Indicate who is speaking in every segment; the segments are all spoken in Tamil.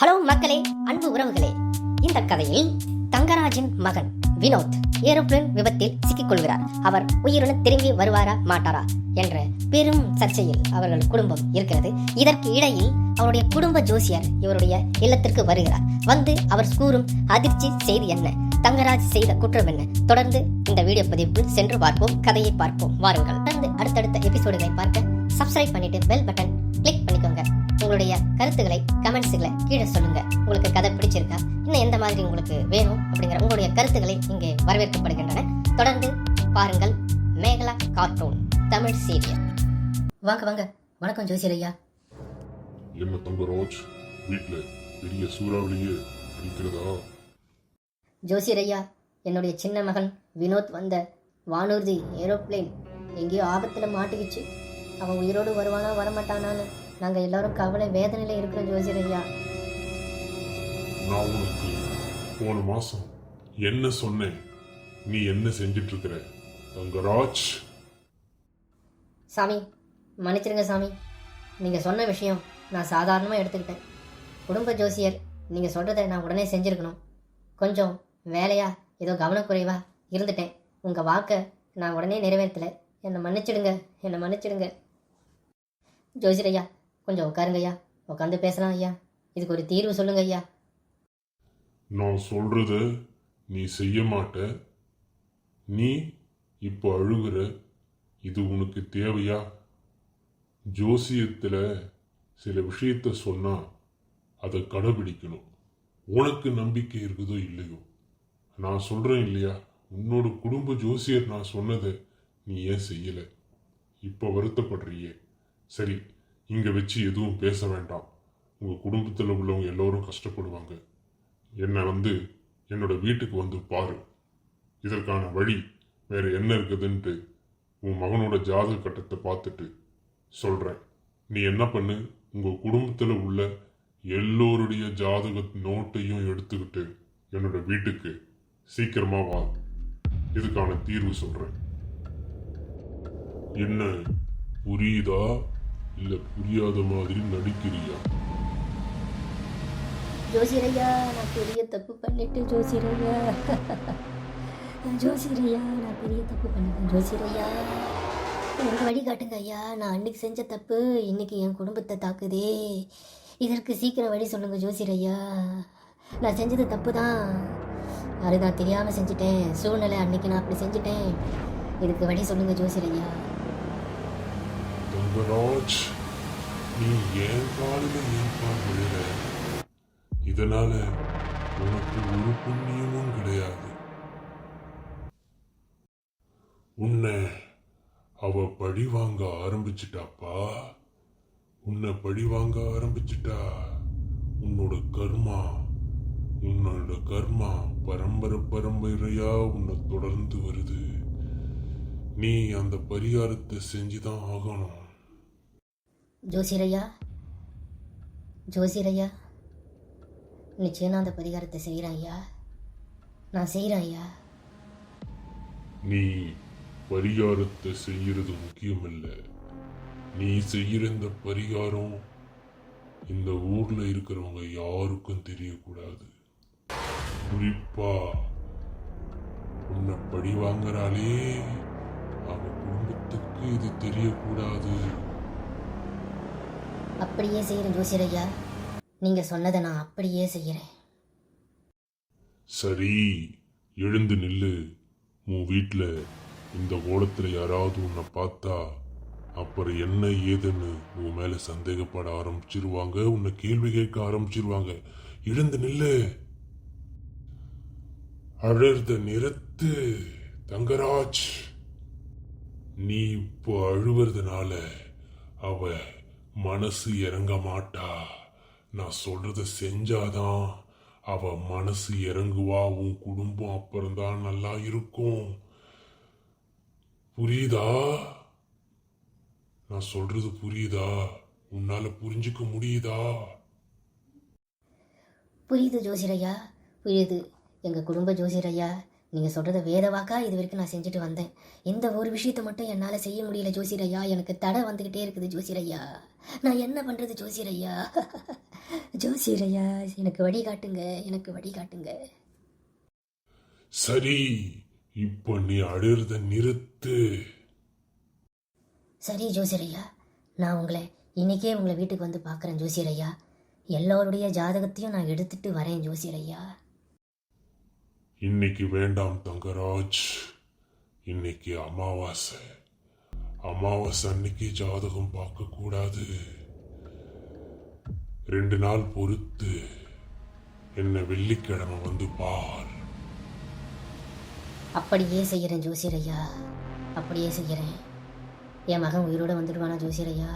Speaker 1: ஹலோ மக்களே அன்பு உறவுகளே. இந்த கதையில் தங்கராஜின் மகன் வினோத் ஏரோப்ளேன் விபத்தில் சிக்கிக்கொள்கிறார். அவர் உயிருடன் திரும்பி வருவாரா மாட்டாரா என்ற பெரும் சர்ச்சையில் அவர்கள் குடும்பம் இருக்கிறது. இதற்கு இடையில் அவருடைய குடும்ப ஜோசியர் இவருடைய இல்லத்திற்கு வருகிறார். வந்து அவர் கூறும் அதிர்ச்சி செய்தி என்ன? தங்கராஜ் செய்த குற்றம் என்ன? தொடர்ந்து இந்த வீடியோ பதிவு சென்று பார்ப்போம் கதையை பார்ப்போம். வாருங்கள். தொடர்ந்து அடுத்தடுத்த எபிசோடுகளை பார்க்க சப்ஸ்கிரைப் பண்ணிட்டு பெல் பட்டன் கிளிக் பண்ணிக்கோங்க. உங்களுடைய கருத்துக்களை கமெண்ட்ஸ்களை கீழே சொல்லுங்க. உங்களுக்கு கதை பிடிச்சிருக்கா? இன்னும் எந்த மாதிரி உங்களுக்கு வேணும் அப்படிங்கிற உங்களுடைய கருத்துக்களை இங்கே வரவேற்கப்படுகின்றன. தொடர்ந்து பாருங்கள் மேகலா கார்ட்டூன் தமிழ் சீரியல். வாங்க வாங்க. வணக்கம் ஜோசியர் ஐயா.
Speaker 2: என்ன தங்கராஜ் வீட்ல பெரிய சூறாவளியே அடிக்கிறதா?
Speaker 1: ஜோசியர் ஐயா என்னுடைய சின்ன மகன் வினோத் வந்த வானூர்தி ஏரோப்ளேன் எங்கேயோ ஆபத்துல மாட்டிக்கிச்சு. அவன் உயிரோடு வருவானா வரமாட்டானான்னு. நாங்க எல்லாரும் கவலை வேதனையில இருக்கிறோம் ஜோசியர் ஐயா.
Speaker 2: நான் உனக்கு போன மாசம் என்ன சொன்னேன்? நீ என்ன செஞ்சிட்டு இருக்கிற தங்கராஜ்.
Speaker 1: சாமி மன்னிச்சிருங்க சாமி. நீங்க சொன்ன விஷயம் நான் சாதாரணமாக எடுத்துக்கிட்டேன். குடும்ப ஜோசியர் நீங்க சொல்றதை நான் உடனே செஞ்சிருக்கணும். கொஞ்சம் வேலையா ஏதோ கவனக்குறைவா இருந்துட்டேன். உங்க வாக்கை நான் உடனே நிறைவேற்றல. என்னை மன்னிச்சிடுங்க என்னை மன்னிச்சிடுங்க. ஜோசியர் ஐயா கொஞ்சம் உட்காருங்க ஐயா. உட்காந்து பேசலாம் ஐயா. இதுக்கு ஒரு தீர்வு சொல்லுங்க ஐயா.
Speaker 2: நான் சொல்றத நீ செய்ய மாட்ட. நீ இப்போ அழுகுற. இது உனக்கு தேவையா? ஜோசியத்தில் சில விஷயத்த சொன்னால் அதை கடைபிடிக்கணும். உனக்கு நம்பிக்கை இருக்குதோ இல்லையோ? நான் சொல்கிறேன் இல்லையா? உன்னோட குடும்ப ஜோசியர் நான் சொன்னதை நீ ஏன் செய்யலை? இப்போ வருத்தப்படுறியே? சரி இங்கே வச்சு எதுவும் பேச வேண்டாம். உங்கள் குடும்பத்தில் உள்ளவங்க எல்லோரும் கஷ்டப்படுவாங்க. என்னை வந்து என்னோட வீட்டுக்கு வந்து பாரு. இதற்கான வழி வேறு என்ன இருக்குதுன்ட்டு உன் மகனோட ஜாதக கட்டத்தை பார்த்துட்டு சொல்கிறேன் நீ என்ன பண்ணு? உங்கள் குடும்பத்தில் உள்ள எல்லோருடைய ஜாதக நோட்டையும் எடுத்துக்கிட்டு என்னோட வீட்டுக்கு சீக்கிரமாக வா. இதுக்கான தீர்வு சொல்கிறேன் என்ன? புரியுதா? இல்லை புரியாத மாதிரி நடிக்கிறியா?
Speaker 1: ஜோசிரையா நான் பெரிய தப்பு பண்ணிட்டு ஜோசிரையா ஜோசிரையா நான் பெரிய தப்பு பண்ணிட்டேன் ஜோசிரையா எனக்கு வழி காட்டுங்க ஐயா. நான் அன்னைக்கு செஞ்ச தப்பு இன்னைக்கு என் குடும்பத்தை தாக்குதே. இதற்கு சீக்கிரம் வழி சொல்லுங்க ஜோசிரையா நான் செஞ்சது தப்பு தான் அது நான் தெரியாமல் செஞ்சுட்டேன். சூழ்நிலை அன்னைக்கு நான் அப்படி செஞ்சுட்டேன். இதுக்கு வழி சொல்லுங்க ஜோசிரையா
Speaker 2: தங்கராஜ் நீ ஏன் காலில் ஏன்பா விழுற இதனால உனக்கு ஒரு புண்ணியமும் கிடையாது உன்னை அவ பழி வாங்க ஆரம்பிச்சிட்டாப்பா உன்னை பழி வாங்க ஆரம்பிச்சிட்டா உன்னோட கர்மா உன்னோட கர்மா பரம்பரை பரம்பரையா உன்னை தொடர்ந்து வருது நீ அந்த பரிகாரத்தை செஞ்சுதான் ஆகணும்
Speaker 1: ஜோசிரையா ஜோசிரையா நிச்சயம் நான் அந்த பரிகாரத்தை செய்கிறேன் ஐயா நான் செய்கிறேன் ஐயா
Speaker 2: நீ பரிகாரத்தை செய்யறது முக்கியமல்ல. நீ செய்யற இந்த பரிகாரம் இந்த ஊர்ல இருக்கிறவங்க யாருக்கும் தெரியக்கூடாது. குறிப்பா உன்னை படி வாங்குறாளே. அவ குடும்பத்துக்கு இது தெரியக்கூடாது.
Speaker 1: அப்படியே செய்கிறேன் ஜோசியரையா. நீங்கள் சொன்னதை நான் அப்படியே செய்கிறேன்
Speaker 2: சரி எழுந்து நில்லு. உன் வீட்டில் இந்த கோலத்தில் யாராவது உன்னை பார்த்தா அப்புறம் என்ன ஏதுன்னு உன் மேலே சந்தேகப்பட ஆரம்பிச்சிருவாங்க உன்னை கேள்வி கேட்க ஆரம்பிச்சிருவாங்க. எழுந்து நில்லு. அழறத நிறுத்து தங்கராஜ். நீ இப்போ அழுவுறதுனால அவ மனசு இறங்க மாட்டா. நான் சொல்றத செஞ்சாதான் அவ மனசு இறங்குவா உன் குடும்பம் அப்புறம்தான் நல்லா இருக்கும். புரியுதா? நான் சொல்றது புரியுதா? உன்னால புரிஞ்சுக்க முடியுதா?
Speaker 1: புரியுது ஜோசிரையா புரியுது. எங்கள் குடும்ப ஜோசியரையா நீங்கள் சொல்கிறத வேத வாக்கா இது வரைக்கும் நான் செஞ்சுட்டு வந்தேன். இந்த ஒரு விஷயத்தை மட்டும் என்னால் செய்ய முடியல ஜோசியரையா? எனக்கு தடை வந்துக்கிட்டே இருக்குது ஜோசியரையா? நான் என்ன பண்ணுறது ஜோசியரையா? ஜோசியர் ஐயா எனக்கு வழி காட்டுங்க எனக்கு வழி காட்டுங்க.
Speaker 2: சரி இப்ப நீ அழுறத நிறுத்து.
Speaker 1: சரி ஜோசியர் ஐயா நான் உங்களை இன்னைக்கே உங்களை வீட்டுக்கு வந்து பார்க்குறேன் ஜோசியர் ஐயா எல்லோருடைய ஜாதகத்தையும் நான் எடுத்துட்டு வரேன் ஜோசியர் ஐயா
Speaker 2: இன்னைக்கு வேண்டாம் தங்கராஜ். இன்னைக்கு அமாவாசை. அமாவாசை அன்னைக்கு ஜாதகம் பார்க்கக்கூடாது ரெண்டு நாள் பொறுத்து என்ன வெள்ளிக்கிழமை வந்து பார்.
Speaker 1: அப்படியே செய்கிறேன் ஜோசியரையா. அப்படியே செய்கிறேன். என் மகன் உயிரோட வந்துடுவானா ஜோசியரையா?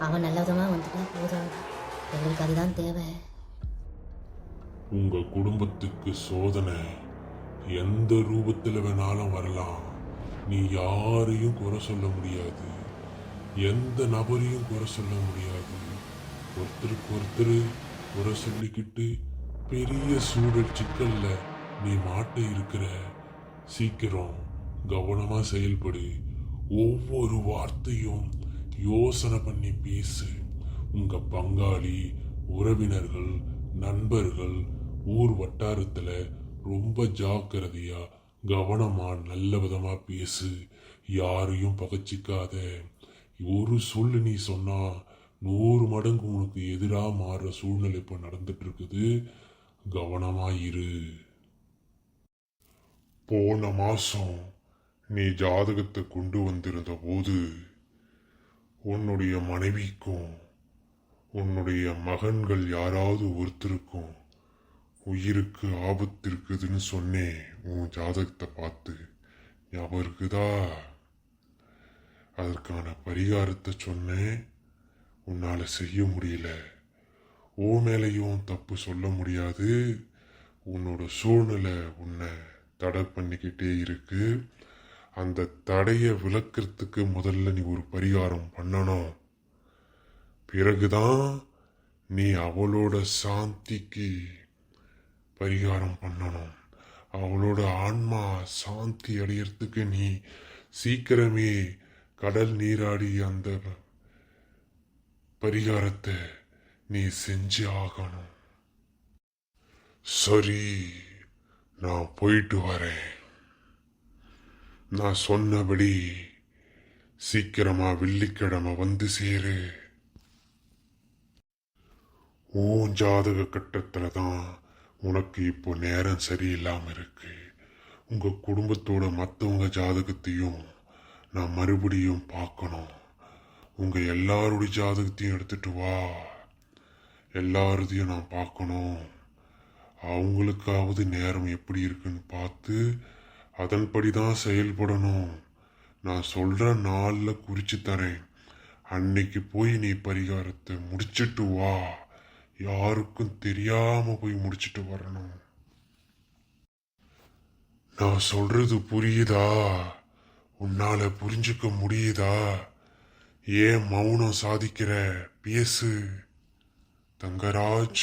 Speaker 1: அவன் நல்ல விதமாக வந்துட்டா போதும். எங்களுக்கு அதுதான் தேவை.
Speaker 2: உங்க குடும்பத்துக்கு சோதனை. எந்த ரூபத்தில் வேணாலும் வரலாம். நீ யாரையும் குறை சொல்ல முடியாது. எந்த நபரையும் குறை சொல்ல முடியாது. ஒருத்தருக்கு ஒருத்தர் குறை சொல்லிக்கிட்டு பெரிய சூழல் சிக்கல்ல நீ மாட்ட இருக்கிற. சீக்கிரம் கவனமாக செயல்படு. ஒவ்வொரு வார்த்தையும் யோசனை பண்ணி பேசு. உங்கள் பங்காளி உறவினர்கள் நண்பர்கள் ஊர் வட்டாரத்தில் ரொம்ப ஜாக்கிரதையா கவனமா நல்ல விதமா பேசு. யாரையும் பகச்சிக்காத. ஒரு சொல்லு நீ சொன்னா நூறு மடங்கு உனக்கு எதிராக மாறுற சூழ்நிலை இப்போ நடந்துட்டு இருக்குது இரு. போன மாதம் நீ ஜாதகத்தை கொண்டு வந்திருந்த போது உன்னுடைய மனைவிக்கும் உன்னுடைய மகன்கள் யாராவது ஒருத்தருக்கும் உயிருக்கு ஆபத்து இருக்குதுன்னு சொன்னேன் உன் ஜாதகத்தை பார்த்து. ஞாபகம் இருக்குதா? அதற்கான பரிகாரத்தை சொன்னேன். உன்னால் செய்ய முடியல. ஓ மேலையும் தப்பு சொல்ல முடியாது. உன்னோட சூழ்நிலை உன்னை தடை பண்ணிக்கிட்டே இருக்கு. அந்த தடையை விளக்கிறதுக்கு முதல்ல நீ ஒரு பரிகாரம் பண்ணணும். பிறகுதான் நீ அவளோட சாந்திக்கு பரிகாரம் பண்ணணும். அவளோட ஆன்மா சாந்தி அடையிறதுக்கு நீ சீக்கிரமே கடல் நீராடி அந்த பரிகாரத்தை நீ செஞ்சு ஆகணும். சரி நான் போயிட்டு வரேன். நான் சொன்னபடி சீக்கிரமா வெள்ளிக்கிழமை வந்து சேரு. ஓ ஜாதக கட்டத்தில் தான் உனக்கு இப்போ நேரம் சரியில்லாமல் இருக்கு. உங்கள் குடும்பத்தோட மற்றவங்க ஜாதகத்தையும் நான் மறுபடியும் பார்க்கணும். உங்கள் எல்லாருடைய ஜாதகத்தையும் எடுத்துட்டு வா. எல்லாரதையும் நான் பார்க்கணும். அவங்களுக்காவது நேரம் எப்படி இருக்குன்னு பார்த்து அதன்படி தான் செயல்படணும். நான் சொல்கிற நாளில் குறித்து தரேன். அன்னைக்கு போய் நீ பரிகாரத்தை முடிச்சிட்டு வா. யாருக்கும் தெரியாம போய் முடிச்சிட்டு வரணும். நான் சொல்றது புரியுதா? உன்னால புரிஞ்சுக்க முடியுதா? ஏன் மௌனம் சாதிக்கிற? பேசு. தங்கராஜ்.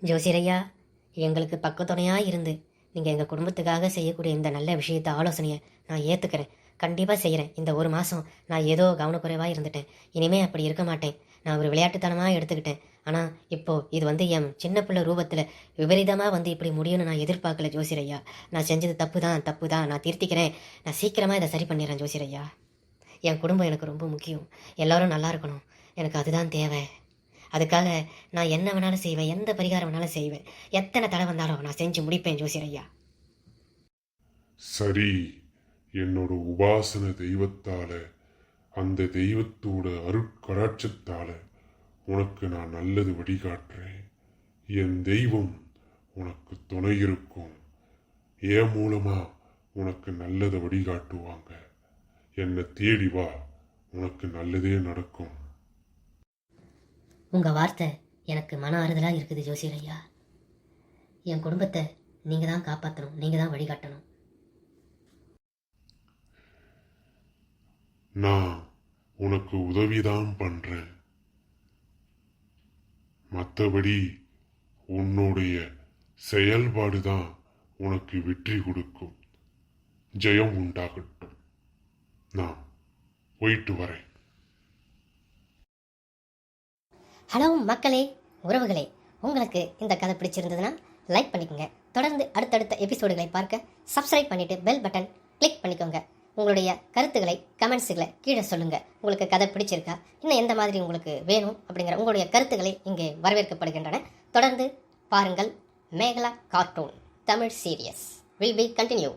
Speaker 1: ஜோசியர் எங்களுக்கு பக்கத்துணையா இருந்து நீங்கள் எங்கள் குடும்பத்துக்காக செய்யக்கூடிய இந்த நல்ல விஷயத்தை ஆலோசனையை நான் ஏற்றுக்கிறேன் கண்டிப்பாக செய்கிறேன் இந்த ஒரு மாதம் நான் ஏதோ கவனக்குறைவாக இருந்துட்டேன். இனிமே அப்படி இருக்க மாட்டேன். நான் ஒரு விளையாட்டுத்தனமாக எடுத்துக்கிட்டேன். ஆனால் இப்போது இது வந்து என் சின்ன பிள்ளை ரூபத்தில் விபரீதமாக வந்து இப்படி முடியும்னு நான் எதிர்பார்க்கல ஜோசிரையா நான் செஞ்சது தப்பு தான் தப்பு தான் நான் திருத்திக்கிறேன். நான் சீக்கிரமாக இதை சரி பண்ணிடுறேன் ஜோசிரையா என் குடும்பம் எனக்கு ரொம்ப முக்கியம். எல்லோரும் நல்லா இருக்கணும். எனக்கு அதுதான் தேவை. அதுக்காக நான் என்ன வேணாலும் செய்வேன். எந்த பரிகாரம் வேணாலும் செய்வேன். எத்தனை தடை வந்தாலும் நான் செஞ்சு முடிப்பேன் ஜோசிரையா
Speaker 2: சரி. என்னோட உபாசன தெய்வத்தால அந்த தெய்வத்தோட அருட்கடாட்சத்தால உனக்கு நான் நல்லது வழிகாட்டுறேன். என் தெய்வம் உனக்கு துணை இருக்கும். என் மூலமா உனக்கு நல்லதை வழிகாட்டுவாங்க. என்னை தேடி வா உனக்கு நல்லதே நடக்கும்.
Speaker 1: உங்கள் வார்த்தை எனக்கு மன ஆறுதலாக இருக்குது ஜோசியர் ஐயா. என் குடும்பத்தை நீங்கள் தான் காப்பாற்றணும் நீங்கள் தான் வழிகாட்டணும்.
Speaker 2: நான் உனக்கு உதவிதான் பண்றேன். மற்றபடி உன்னுடைய செயல்பாடு தான் உனக்கு வெற்றி கொடுக்கும். ஜெயம் உண்டாகட்டும். நான் போயிட்டு வரேன்.
Speaker 1: ஹலோ மக்களே உறவுகளே உங்களுக்கு இந்த கதை பிடிச்சிருந்ததுன்னா லைக் பண்ணிக்கோங்க. தொடர்ந்து அடுத்தடுத்த எபிசோடுகளை பார்க்க சப்ஸ்கிரைப் பண்ணிட்டு பெல் பட்டன் கிளிக் பண்ணிக்கோங்க. உங்களுடைய கருத்துக்களை கமெண்ட்ஸுகளை கீழே சொல்லுங்கள் உங்களுக்கு கதை பிடிச்சிருக்கா? இன்னும் எந்த மாதிரி உங்களுக்கு வேணும் அப்படிங்கிற உங்களுடைய கருத்துக்களை இங்கே வரவேற்கப்படுகின்றன. தொடர்ந்து பாருங்கள் Megala cartoon Tamil series will be continue